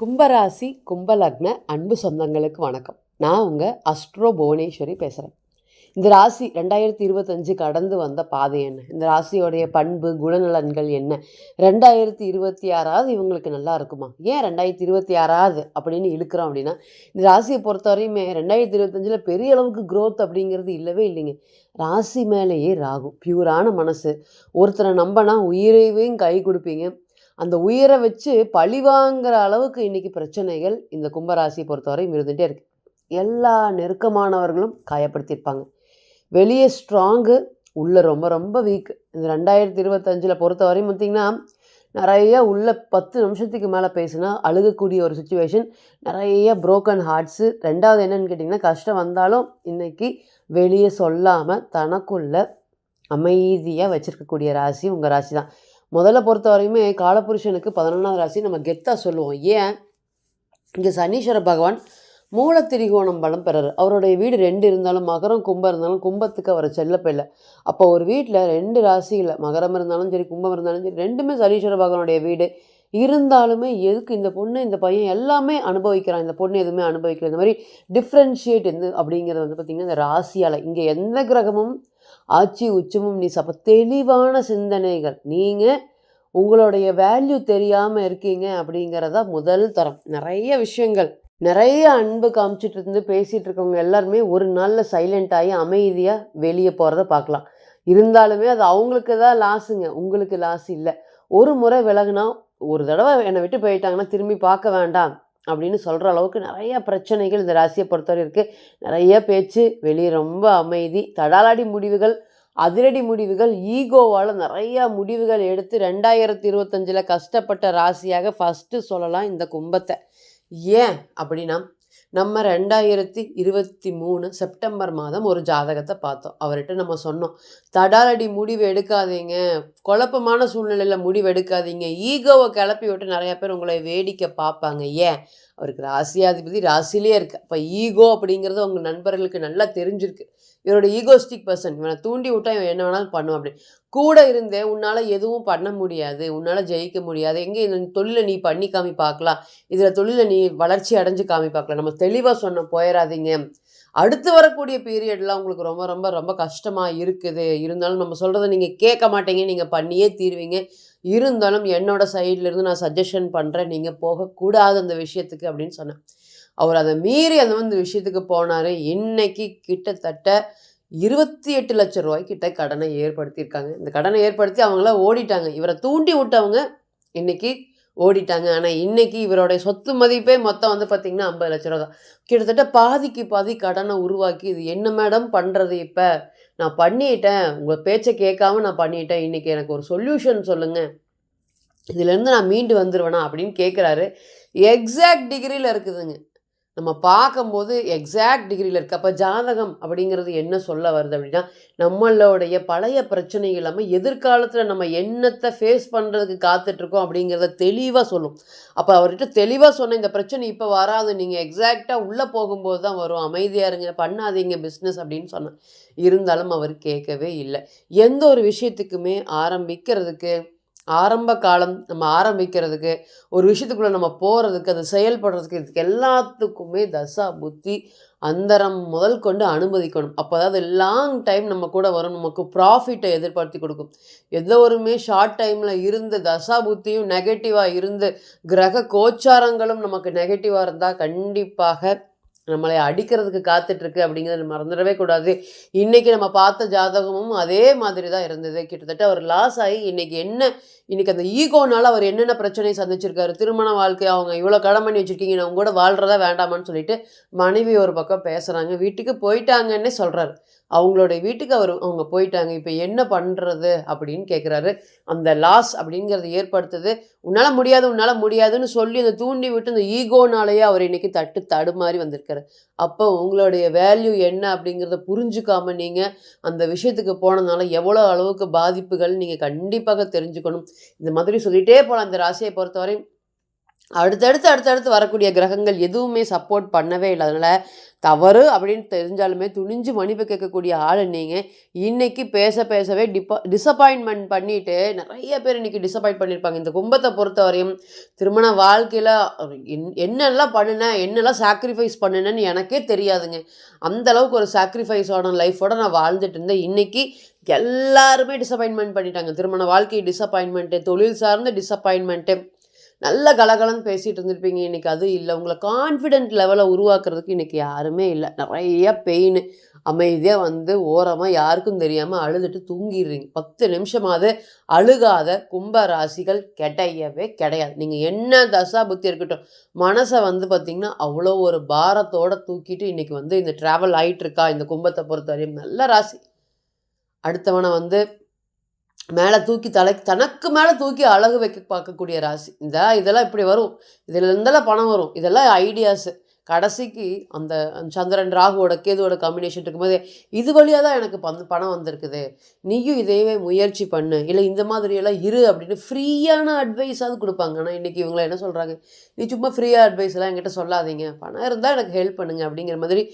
கும்பராசி கும்பலக்ன அன்பு சொந்தங்களுக்கு வணக்கம். நான் உங்கள் அஸ்ட்ரோ புவனேஸ்வரி பேசுகிறேன் இந்த ராசி ரெண்டாயிரத்தி இருபத்தஞ்சு கடந்து வந்த பாதை என்ன? இந்த ராசியோடைய பண்பு குணநலன்கள் என்ன? ரெண்டாயிரத்தி இருபத்தி ஆறாவது இவங்களுக்கு நல்லா இருக்குமா? ஏன் ரெண்டாயிரத்தி இருபத்தி ஆறாவது அப்படின்னு இழுக்கிறோம் அப்படின்னா இந்த ராசியை பொறுத்தவரையுமே ரெண்டாயிரத்தி இருபத்தஞ்சில் பெரிய அளவுக்கு க்ரோத் அப்படிங்கிறது இல்லவே இல்லைங்க. ராசி மேலேயே ராகும் பியூரான மனசு. ஒருத்தரை நம்பினா உயிரையும் கை கொடுப்பீங்க. அந்த உயிரை வச்சு பழிவாங்கிற அளவுக்கு இன்றைக்கி பிரச்சனைகள் இந்த கும்பராசியை பொறுத்தவரையும் இருந்துகிட்டே இருக்கு. எல்லா நெருக்கமானவர்களும் காயப்படுத்தியிருப்பாங்க. வெளியே ஸ்ட்ராங்கு உள்ளே ரொம்ப ரொம்ப வீக் இந்த ரெண்டாயிரத்தி இருபத்தஞ்சில் பொறுத்தவரையும் பார்த்திங்கன்னா நிறைய உள்ள பத்து நிமிஷத்துக்கு மேலே பேசினா அழுகக்கூடிய ஒரு சுச்சுவேஷன் நிறைய ப்ரோக்கன் ஹார்ட்ஸு ரெண்டாவது என்னன்னு கேட்டிங்கன்னா கஷ்டம் வந்தாலும் இன்றைக்கி வெளியே சொல்லாமல் தனக்குள்ள அமைதியாக வச்சுருக்கக்கூடிய ராசி உங்கள் ராசி தான் முதல்ல பொறுத்த வரையுமே காலபுருஷனுக்கு பதினொன்றாவது ராசி நம்ம கெத்தாக சொல்லுவோம். ஏன்? இங்கே சனீஸ்வர பகவான் மூலத்திரிகோணம் பலம் பெறாரு. அவருடைய வீடு ரெண்டு இருந்தாலும் மகரம் கும்பம் இருந்தாலும் கும்பத்துக்கு அவர் செல்லப்பில்லை அப்போ ஒரு வீட்டில் ரெண்டு ராசியில் மகரம் இருந்தாலும் சரி கும்பம் இருந்தாலும் சரி ரெண்டுமே சனீஸ்வர பகவானுடைய வீடு. இருந்தாலுமே எதுக்கு இந்த பொண்ணு இந்த பையன் எல்லாமே அனுபவிக்கிறான். இந்த பொண்ணு எதுவுமே அனுபவிக்கிற இந்த மாதிரி டிஃப்ரென்ஷியேட் எந்த அப்படிங்கிறது வந்து பார்த்திங்கன்னா இந்த ராசியால். இங்கே எந்த கிரகமும் ஆட்சி உச்சமும் நீ சப்ப தெளிவான சிந்தனைகள். நீங்கள் உங்களுடைய வேல்யூ தெரியாமல் இருக்கீங்க அப்படிங்கிறதா முதல் தரம். நிறைய விஷயங்கள் நிறைய அன்பு காமிச்சிட்டு இருந்து பேசிகிட்டு இருக்கவங்க எல்லாருமே ஒரு நாளில் சைலண்ட் ஆகி அமைதியாக வெளியே போகிறத பார்க்கலாம். இருந்தாலுமே அது அவங்களுக்கு தான் லாஸுங்க உங்களுக்கு லாஸ் இல்லை. ஒரு முறை விலகுனா ஒரு தடவை என்னை விட்டு போயிட்டாங்கன்னா திரும்பி பார்க்க வேண்டாம். அப்படின்னு சொல்கிற அளவுக்கு நிறைய பிரச்சனைகள் இந்த ராசியை பொறுத்தவரை இருக்குது நிறைய பேச்சு வெளியே ரொம்ப அமைதி தடாலாடி முடிவுகள் அதிரடி முடிவுகள் ஈகோவால் நிறையா முடிவுகள் எடுத்து ரெண்டாயிரத்தி இருபத்தஞ்சில் கஷ்டப்பட்ட ராசியாக ஃபஸ்ட்டு சொல்லலாம் இந்த கும்பத்தை. ஏன் அப்படின்னா நம்ம ரெண்டாயிரத்தி இருபத்தி மூணு செப்டம்பர் மாதம் ஒரு ஜாதகத்தை பார்த்தோம். அவர்கிட்ட நம்ம சொன்னோம் தடாலடி முடிவு எடுக்காதீங்க. குழப்பமான சூழ்நிலையில் முடிவு எடுக்காதீங்க. ஈகோவை கிளப்பி விட்டு நிறையா பேர் உங்களை வேடிக்கை பார்ப்பாங்க. ஏன்? அவருக்கு ராசியாதிபதி ராசிலே இருக்கு. அப்போ ஈகோ அப்படிங்கிறது உங்கள் நண்பர்களுக்கு நல்லா தெரிஞ்சிருக்கு. இவரோட ஈகோஸ்டிக் பர்சன் இவனை தூண்டி விட்டா இவன் என்ன வேணாலும் பண்ணுவான் அப்படி கூட இருந்தே உன்னால் எதுவும் பண்ண முடியாது உன்னால் ஜெயிக்க முடியாது எங்கே இந்த தொழிலை நீ பண்ணி காமி பார்க்கலாம் இதில் தொழிலை நீ வளர்ச்சி அடைஞ்சு காமி பார்க்கலாம் நம்ம தெளிவாக சொன்னோம் போயிடாதீங்க அடுத்து வரக்கூடிய பீரியட்லாம் உங்களுக்கு ரொம்ப ரொம்ப ரொம்ப கஷ்டமாக இருக்குது. இருந்தாலும் நம்ம சொல்கிறத நீங்கள் கேட்க மாட்டீங்க. நீங்கள் பண்ணியே தீருவீங்க. இருந்தாலும் என்னோடய சைட்லேருந்து இருந்து நான் சஜஷன் பண்ணுறேன் நீங்கள் போகக்கூடாது அந்த விஷயத்துக்கு அப்படின்னு சொன்னேன். அவர் அதை மீறி அந்த வந்து விஷயத்துக்கு போனார். இன்னைக்கு கிட்டத்தட்ட இருபத்தி எட்டு லட்சம் ரூபாய் கிட்ட கடனை ஏற்படுத்தியிருக்காங்க. இந்த கடனை ஏற்படுத்தி அவங்களாம் ஓடிட்டாங்க. இவரை தூண்டி விட்டவங்க இன்றைக்கி ஓடிட்டாங்க. ஆனால் இன்றைக்கி இவருடைய சொத்து மதிப்பே மொத்தம் வந்து பார்த்திங்கன்னா ஐம்பது லட்ச ரூபா தான் கிட்டத்தட்ட பாதிக்கு பாதி கடனை உருவாக்கி இது என்ன மேடம் பண்ணுறது இப்போ? நான் பண்ணிட்டேன். உங்கள் பேச்சை கேட்காம நான் பண்ணிட்டேன். இன்றைக்கி எனக்கு ஒரு சொல்யூஷன் சொல்லுங்கள் இதுலேருந்து நான் மீண்டு வந்துடுவேனா அப்படின்னு கேட்குறாரு எக்ஸாக்ட் டிகிரியில் இருக்குதுங்க. நம்ம பார்க்கும்போது எக்ஸாக்ட் டிகிரியில் இருக்குது அப்போ ஜாதகம் அப்படிங்கிறது என்ன சொல்ல வருது அப்படின்னா நம்மளுடைய பழைய பிரச்சனைகள் இல்லாமல் எதிர்காலத்தில் நம்ம என்னத்தை ஃபேஸ் பண்ணுறதுக்கு காத்துட்ருக்கோம் அப்படிங்கிறத தெளிவாக சொல்லும். அப்போ அவர்கிட்ட தெளிவாக சொன்ன இந்த பிரச்சனை இப்போ வராது. நீங்கள் எக்ஸாக்டாக உள்ளே போகும்போது தான் வரும். அமைதியாக இருங்க. பண்ணாதீங்க பிஸ்னஸ் அப்படின்னு சொன்னேன். இருந்தாலும் அவர் கேட்கவே இல்லை. எந்த ஒரு விஷயத்துக்குமே ஆரம்பிக்கிறதுக்கு ஆரம்ப காலம் நம்ம ஆரம்பிக்கிறதுக்கு ஒரு விஷயத்துக்குள்ளே நம்ம போகிறதுக்கு அது செயல்படுறதுக்கு இதுக்கு எல்லாத்துக்குமே தசா புத்தி அந்தரம் முதல் கொண்டு அனுமதிக்கணும். அப்போ அதாவது லாங் டைம் நம்ம கூட வரும் நமக்கு ப்ராஃபிட்டை எதிர்பார்த்து கொடுக்கும். எந்த ஒருமே ஷார்ட் டைமில் இருந்து தசா புத்தியும் நெகட்டிவாக இருந்து கிரக கோச்சாரங்களும் நமக்கு நெகட்டிவாக இருந்தால் கண்டிப்பாக நம்மளை அடிக்கிறதுக்கு காத்துட்ருக்கு அப்படிங்கிறத மறந்துடவே கூடாது. இன்றைக்கி நம்ம பார்த்த ஜாதகமும் அதே மாதிரி தான் இருந்தது. கிட்டத்தட்ட அவர் லாஸ் ஆகி இன்றைக்கி என்ன இன்றைக்கி அந்த ஈகோனால் அவர் என்னென்ன பிரச்சனையை சந்திச்சிருக்காரு? திருமண வாழ்க்கை அவங்க இவ்வளோ கடன் பண்ணி வச்சுருக்கீங்க நான் கூட வாழ்கிறதா வேண்டாமான்னு சொல்லிட்டு மனைவி ஒரு பக்கம் பேசுகிறாங்க வீட்டுக்கு போயிட்டாங்கன்னே சொல்கிறாரு அவங்களுடைய வீட்டுக்கு அவர் அவங்க போயிட்டாங்க. இப்போ என்ன பண்ணுறது அப்படின்னு கேட்குறாரு அந்த லாஸ் அப்படிங்கிறது ஏற்படுத்துது. உன்னால் முடியாது உன்னால் முடியாதுன்னு சொல்லி அந்த தூண்டி விட்டு அந்த ஈகோனாலேயே அவர் இன்னைக்கு தட்டு தடுமாறி வந்திருக்காரு. அப்போ உங்களுடைய வேல்யூ என்ன அப்படிங்கிறத புரிஞ்சுக்காம நீங்கள் அந்த விஷயத்துக்கு போனதுனால எவ்வளோ அளவுக்கு பாதிப்புகள் நீங்கள் கண்டிப்பாக தெரிஞ்சுக்கணும். இந்த மாதிரி சொல்லிகிட்டே போகலாம் இந்த ராசியை பொறுத்தவரை அடுத்தடுத்து அடுத்தடுத்து வரக்கூடிய கிரகங்கள் எதுவுமே சப்போர்ட் பண்ணவே இல்லை. அதனால் தவறு அப்படின்னு தெரிஞ்சாலுமே துணிஞ்சு மன்னிப்பு கேட்கக்கூடிய ஆள் நீங்கள் இன்றைக்கி பேச பேசவே டிப்பா டிசப்பாயின்மெண்ட் பண்ணிவிட்டு நிறைய பேர் இன்னைக்கு டிசப்பாயிண்ட் பண்ணியிருப்பாங்க இந்த கும்பத்தை பொறுத்தவரையும் திருமண வாழ்க்கையில் என் என்னெல்லாம் பண்ணினேன் என்னெல்லாம் சாக்ரிஃபைஸ் பண்ணினேன்னு எனக்கே தெரியாதுங்க. அந்த அளவுக்கு ஒரு சாக்ரிஃபைஸோட லைஃபோட நான் வாழ்ந்துட்டு இருந்தேன். இன்றைக்கி எல்லாருமே டிசப்பாயின்மெண்ட் பண்ணிட்டாங்க. திருமண வாழ்க்கை டிசப்பாயின்மெண்ட்டு தொழில் சார்ந்த டிசப்பாயின்மெண்ட்டு நல்ல கலகலன்னு பேசிகிட்டு இருந்திருப்பீங்க. இன்றைக்கி அது இல்லை. உங்களை கான்ஃபிடென்ட் லெவலை உருவாக்குறதுக்கு இன்றைக்கி யாருமே இல்லை. நிறைய பெயின் அமைதியாக வந்து ஓரமாக யாருக்கும் தெரியாமல் அழுதுட்டு தூங்கிடுறீங்க. பத்து நிமிஷமாவது அழுகாத கும்ப ராசிகள் கிடையவே கிடையாது. நீங்கள் என்ன தசா புத்தி இருக்கட்டும் மனசை வந்து பார்த்திங்கன்னா அவ்வளோ ஒரு பாரத்தோடு தூக்கிட்டு இன்றைக்கி வந்து இந்த ட்ராவல் ஆகிட்டுருக்கா இந்த கும்பத்தை பொறுத்தவரையும். நல்ல ராசி. அடுத்தவனை வந்து மேலே தூக்கி தலை தனக்கு மேலே தூக்கி அழகு வைக்க பார்க்கக்கூடிய ராசி. இந்த இதெல்லாம் இப்படி வரும். இதில் இருந்தெல்லாம் பணம் வரும். இதெல்லாம் ஐடியாஸு கடைசிக்கு அந்த சந்திரன் ராகுவோட கேதுவோட காம்பினேஷன் இருக்கும்போது இது வழியாக தான் எனக்கு பந்து பணம் வந்திருக்குது. நீயும் இதையவே முயற்சி பண்ணு. இல்லை இந்த மாதிரியெல்லாம் இரு அப்படின்னு ஃப்ரீயான அட்வைஸாவது கொடுப்பாங்க. ஆனால் இன்றைக்கி இவங்கள என்ன சொல்கிறாங்க நீ சும்மா ஃப்ரீயாக அட்வைஸ்லாம் என்கிட்ட சொல்லாதீங்க. பணம் இருந்தால் எனக்கு ஹெல்ப் பண்ணுங்க அப்படிங்கிற மாதிரி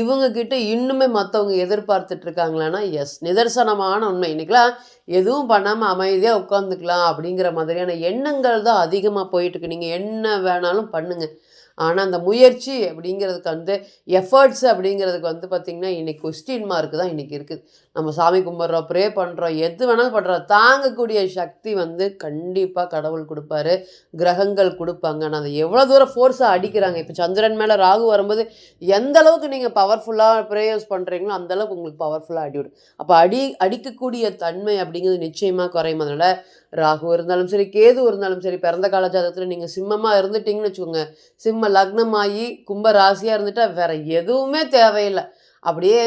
இவங்கக்கிட்ட இன்னுமே மற்றவங்க எதிர்பார்த்துட்டு இருக்காங்களான்னா எஸ் நிதர்சனமான உண்மை. இன்றைக்கெலாம் எதுவும் பண்ணாமல் அமைதியாக உட்காந்துக்கலாம் அப்படிங்கிற மாதிரியான எண்ணங்கள் தான் அதிகமாக போயிட்டுருக்கு நீங்கள் என்ன வேணாலும் பண்ணுங்கள் ஆனால் அந்த முயற்சி அப்படிங்கிறதுக்கு வந்து எஃபர்ட்ஸ் அப்படிங்கிறதுக்கு வந்து பார்த்திங்கன்னா இன்றைக்கி கொஸ்டின் மார்க் தான் இன்றைக்கி இருக்குது. நம்ம சாமி கும்பிட்றோம் ப்ரே பண்ணுறோம் எது வேணாலும் பண்ணுறோம் தாங்கக்கூடிய சக்தி வந்து கண்டிப்பாக கடவுள் கொடுப்பாரு கிரகங்கள் கொடுப்பாங்க. ஆனால் அதை எவ்வளோ தூரம் ஃபோர்ஸாக அடிக்கிறாங்க. இப்போ சந்திரன் மேலே ராகு வரும்போது எந்த அளவுக்கு நீங்கள் பவர்ஃபுல்லாக ப்ரேயர்ஸ் பண்ணுறீங்களோ அந்தளவுக்கு உங்களுக்கு பவர்ஃபுல்லாக அடிவிடும் அப்போ அடி அடிக்கக்கூடிய தன்மை அப்படிங்கிறது நிச்சயமாக குறையும். அதனால் ராகு இருந்தாலும் சரி கேது இருந்தாலும் சரி பிறந்த கால ஜாதகத்தில் நீங்கள் சிம்மமாக இருந்துட்டிங்கன்னு வச்சுக்கோங்க. சிம்ம லக்னமாகி கும்ப ராசியாக இருந்துட்டால் வேறு எதுவுமே தேவையில்லை. அப்படியே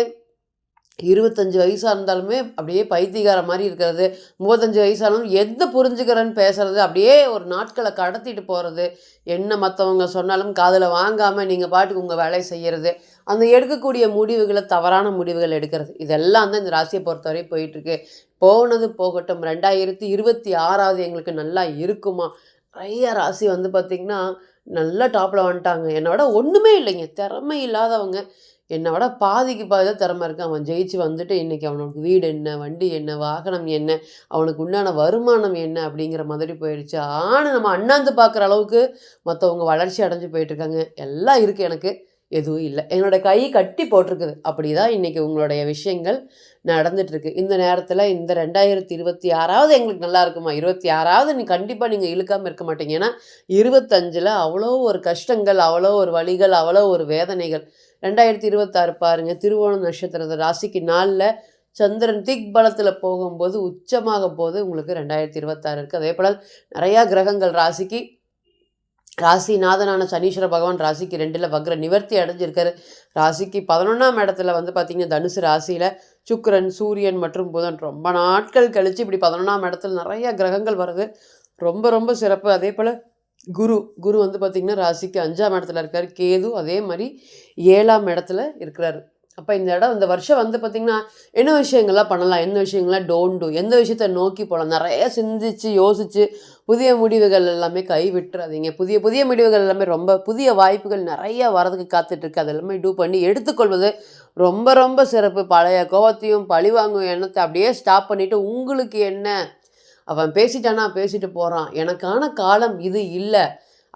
இருபத்தஞ்சி வயசாக இருந்தாலுமே அப்படியே பைத்தியகார மாதிரி இருக்கிறது. முப்பத்தஞ்சு வயசானாலும் எது புரிஞ்சுக்கிறேன்னு பேசுறது அப்படியே ஒரு நாட்களை கடத்திட்டு போகிறது என்ன மற்றவங்க சொன்னாலும் காதில் வாங்காமல் நீங்கள் பாட்டுக்கு உங்கள் வேலையை செய்கிறது அந்த எடுக்கக்கூடிய முடிவுகளை தவறான முடிவுகள் எடுக்கிறது. இதெல்லாம் தான் இந்த ராசியை பொறுத்தவரை போயிட்டுருக்கு. போனது போகட்டும் ரெண்டாயிரத்தி இருபத்தி ஆறாவது எங்களுக்கு நல்லா இருக்குமா? நிறைய ராசி வந்து பார்த்திங்கன்னா நல்லா டாப்பில் வந்துட்டாங்க. என்னோட ஒன்றுமே இல்லைங்க. திறமை இல்லாதவங்க. என்னை விட பாதிக்கு பாதி தான் திறமை இருக்குது அவன் ஜெயிச்சு வந்துட்டு இன்றைக்கி அவனுக்கு வீடு என்ன வண்டி என்ன வாகனம் என்ன அவனுக்கு உண்டான வருமானம் என்ன அப்படிங்கிற மாதிரி போயிடுச்சு. ஆனால் நம்ம அண்ணாந்து பார்க்குற அளவுக்கு மற்றவங்க வளர்ச்சி அடைஞ்சு போயிட்டுருக்காங்க எல்லாம் இருக்குது எனக்கு. எதுவும் இல்லை. என்னோடய கை கட்டி போட்டிருக்குது. அப்படி தான் இன்றைக்கி உங்களுடைய விஷயங்கள் நடந்துகிட்ருக்கு இந்த நேரத்தில் இந்த ரெண்டாயிரத்தி இருபத்தி ஆறாவது எங்களுக்கு நல்லா இருக்குமா? இருபத்தி ஆறாவது நீ கண்டிப்பாக நீங்கள் இழுக்காமல் இருக்க மாட்டீங்க. ஏன்னா இருபத்தஞ்சில் அவ்வளோ ஒரு கஷ்டங்கள் அவ்வளோ ஒரு வழிகள் அவ்வளோ ஒரு வேதனைகள். ரெண்டாயிரத்தி இருபத்தாறு பாருங்கள் திருவோணம் நட்சத்திரத்தை ராசிக்கு நாளில் சந்திரன் திக் பலத்தில் போகும்போது உச்சமாக போது உங்களுக்கு ரெண்டாயிரத்தி இருபத்தாறு இருக்குது அதே போல் நிறையா கிரகங்கள் ராசிக்கு ராசிநாதனான சனீஸ்வர பகவான் ராசிக்கு ரெண்டில் வக்ர நிவர்த்தி அடைஞ்சிருக்காரு. ராசிக்கு பதினொன்றாம் இடத்துல வந்து பார்த்திங்கன்னா தனுசு ராசியில் சுக்கரன் சூரியன் மற்றும் புதன் ரொம்ப நாட்கள் கழித்து இப்படி பதினொன்றாம் இடத்துல நிறைய கிரகங்கள் வருது. ரொம்ப ரொம்ப சிறப்பு. அதே போல் குரு குரு வந்து பார்த்திங்கன்னா ராசிக்கு அஞ்சாம் இடத்துல இருக்கார். கேது அதே மாதிரி ஏழாம் இடத்துல இருக்கிறாரு. அப்போ இந்த இடம் இந்த வருஷம் வந்து பார்த்திங்கன்னா என்ன விஷயங்கள்லாம் பண்ணலாம்? என்ன விஷயங்கள்லாம் டோன்ட் டூ எந்த விஷயத்த நோக்கி போகலாம்? நிறைய சிந்திச்சு யோசித்து புதிய முடிவுகள் எல்லாமே கை விட்டுறாதீங்க புதிய புதிய முடிவுகள் எல்லாமே ரொம்ப புதிய வாய்ப்புகள் நிறைய வரதுக்கு காத்துட்ருக்கு. அது எல்லாமே டூ பண்ணி எடுத்துக்கொள்வது ரொம்ப ரொம்ப சிறப்பு. பழைய கோபத்தையும் பழிவாங்கும் எண்ணத்தை அப்படியே ஸ்டாப் பண்ணிவிட்டு உங்களுக்கு என்ன? அவன் பேசிட்டானா? பேசிட்டு போகிறான் எனக்கான காலம் இது இல்லை.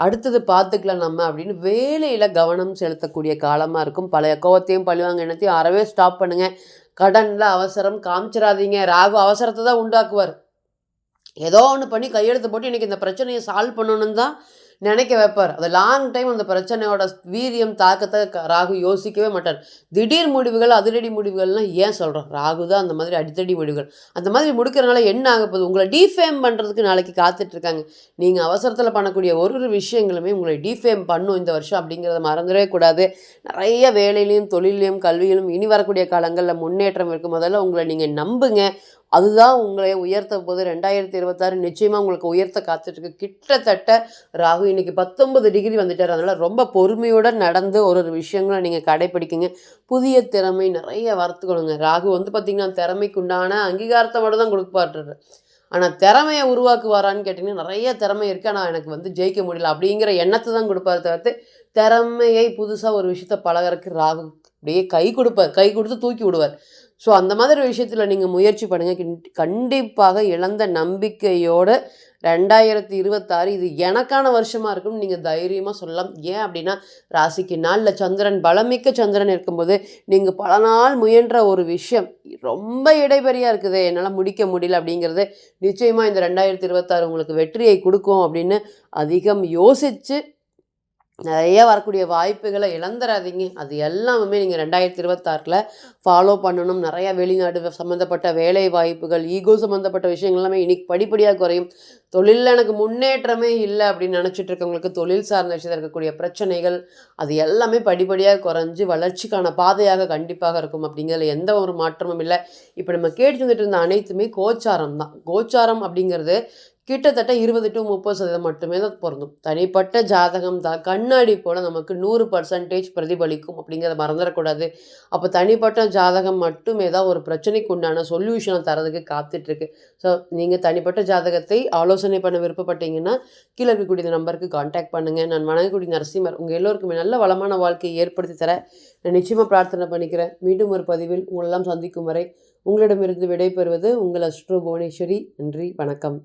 அடுத்தது பார்த்துக்கலாம் நம்ம அப்படின்னு வேலையில் கவனம் செலுத்தக்கூடிய காலமாக இருக்கும். பழைய கோவத்தையும் பழிவாங்க எண்ணத்தையும் அறவே ஸ்டாப் பண்ணுங்கள் கடனில் அவசரம் காமிச்சிடாதீங்க ராகு அவசரத்தை தான் உண்டாக்குவார். ஏதோ ஒன்று பண்ணி கையெழுத்து போட்டு இன்றைக்கி இந்த பிரச்சனையை சால்வ் பண்ணணுன்னு தான் நினைக்க வைப்பார். அது லாங் டைம் அந்த பிரச்சனையோட வீரியம் தாக்கத்தை ராகு யோசிக்கவே மாட்டார். திடீர் முடிவுகள் அதிரடி முடிவுகள்லாம் ஏன் சொல்கிறோம் ராகு தான் அந்த மாதிரி அடித்தடி முடிவுகள். அந்த மாதிரி முடிக்கிறனால என்ன ஆக போகுது? உங்களை டிஃபேம் பண்ணுறதுக்கு நாளைக்கு காத்துட்ருக்காங்க நீங்கள் அவசரத்தில் பண்ணக்கூடிய ஒரு ஒரு விஷயங்களுமே உங்களை டிஃபேம் பண்ணும் இந்த வருஷம் அப்படிங்கிறத மறந்துடவே கூடாது. நிறைய வேலையிலையும் தொழிலையும் கல்வியிலும் இனி வரக்கூடிய காலங்களில் முன்னேற்றம் இருக்கும். முதல்ல உங்களை நீங்கள் நம்புங்க. அதுதான் உங்களை உயர்த்த போது ரெண்டாயிரத்தி இருபத்தாறு நிச்சயமாக உங்களுக்கு உயர்த்த காத்துட்ருக்கு. கிட்டத்தட்ட ராகு இன்னைக்கு பத்தொன்பது டிகிரி வந்துட்டார். அதனால் ரொம்ப பொறுமையுடன் நடந்து ஒரு ஒரு விஷயங்களை நீங்கள் கடைப்பிடிக்குங்க. புதிய திறமை நிறைய வளர்த்துக்கணுங்க. ராகு வந்து பார்த்திங்கன்னா திறமைக்கு உண்டான அங்கீகாரத்தை மட்டும் தான் கொடுப்பாட்டுறாரு ஆனால் திறமையை உருவாக்குவாரான்னு கேட்டிங்கன்னா நிறைய திறமை இருக்குது ஆனால் எனக்கு வந்து ஜெயிக்க முடியல அப்படிங்கிற எண்ணத்தை தான் கொடுப்பாரு தவிர்த்து திறமையை புதுசாக ஒரு விஷயத்த பழகறதுக்கு ராகு அப்படியே கை கொடுப்பார் கை கொடுத்து தூக்கி விடுவார். ஸோ அந்த மாதிரி விஷயத்தில் நீங்கள் முயற்சி பண்ணுங்கள் கண்டிப்பாக இழந்த நம்பிக்கையோட ரெண்டாயிரத்தி இருபத்தாறு இது எனக்கான வருஷமாக இருக்கும்னு நீங்கள் தைரியமாக சொல்லலாம். ஏன் அப்படின்னா ராசிக்கு நாளில் சந்திரன் பலமிக்க சந்திரன் இருக்கும்போது நீங்கள் பல நாள் முயன்ற ஒரு விஷயம் ரொம்ப இடைபெறியாக இருக்குது. என்னால் முடிக்க முடியல அப்படிங்கிறது நிச்சயமாக இந்த ரெண்டாயிரத்தி இருபத்தாறு உங்களுக்கு வெற்றியை கொடுக்கும் அப்படின்னு அதிகம் யோசித்து நிறைய வரக்கூடிய வாய்ப்புகளை இழந்துடாதீங்க அது எல்லாமே நீங்கள் ரெண்டாயிரத்தி இருபத்தாறில் ஃபாலோ பண்ணணும். நிறையா வெளிநாடு சம்மந்தப்பட்ட வேலை வாய்ப்புகள் ஈகோ சம்மந்தப்பட்ட விஷயங்கள் எல்லாமே இன்றைக்கி படிப்படியாக குறையும். தொழிலில் எனக்கு முன்னேற்றமே இல்லை அப்படின்னு நினச்சிட்டு இருக்கவங்களுக்கு தொழில் சார்ந்த விஷயத்தில் இருக்கக்கூடிய பிரச்சனைகள் அது எல்லாமே படிப்படியாக குறைஞ்சி வளர்ச்சிக்கான பாதையாக கண்டிப்பாக இருக்கும். அப்படிங்கிறதுல எந்த ஒரு மாற்றமும் இல்லை. இப்போ நம்ம கேட்டு வந்துட்டு இருந்த அனைத்துமே கோச்சாரம் தான். கோச்சாரம் அப்படிங்கிறது கிட்டத்தட்ட இருபது டு முப்பது சதவீதம் மட்டுமே தான் பொருந்தும். தனிப்பட்ட ஜாதகம் தான் கண்ணாடி போல் நமக்கு நூறு பர்சன்டேஜ் பிரதிபலிக்கும் அப்படிங்கிறத மறந்துடக்கூடாது. அப்போ தனிப்பட்ட ஜாதகம் மட்டுமே தான் ஒரு பிரச்சனைக்கு உண்டான சொல்யூஷனை தரதுக்கு காத்துட்ருக்கு. ஸோ நீங்கள் தனிப்பட்ட ஜாதகத்தை ஆலோசனை பண்ண விருப்பப்பட்டீங்கன்னா கீழே இருக்கக்கூடிய இந்த நம்பருக்கு காண்டாக்ட் பண்ணுங்கள் நான் வணங்கக்கூடிய நரசிம்மர் உங்கள் எல்லோருக்குமே நல்ல வளமான வாழ்க்கையை ஏற்படுத்தி தர நான் நிச்சயமாக பிரார்த்தனை பண்ணிக்கிறேன். மீண்டும் ஒரு பதிவில் உங்களெல்லாம் சந்திக்கும் வரை உங்களிடமிருந்து விடைபெறுவது உங்கள் அஸ்ட்ரோ புவனேஸ்வரி. நன்றி வணக்கம்.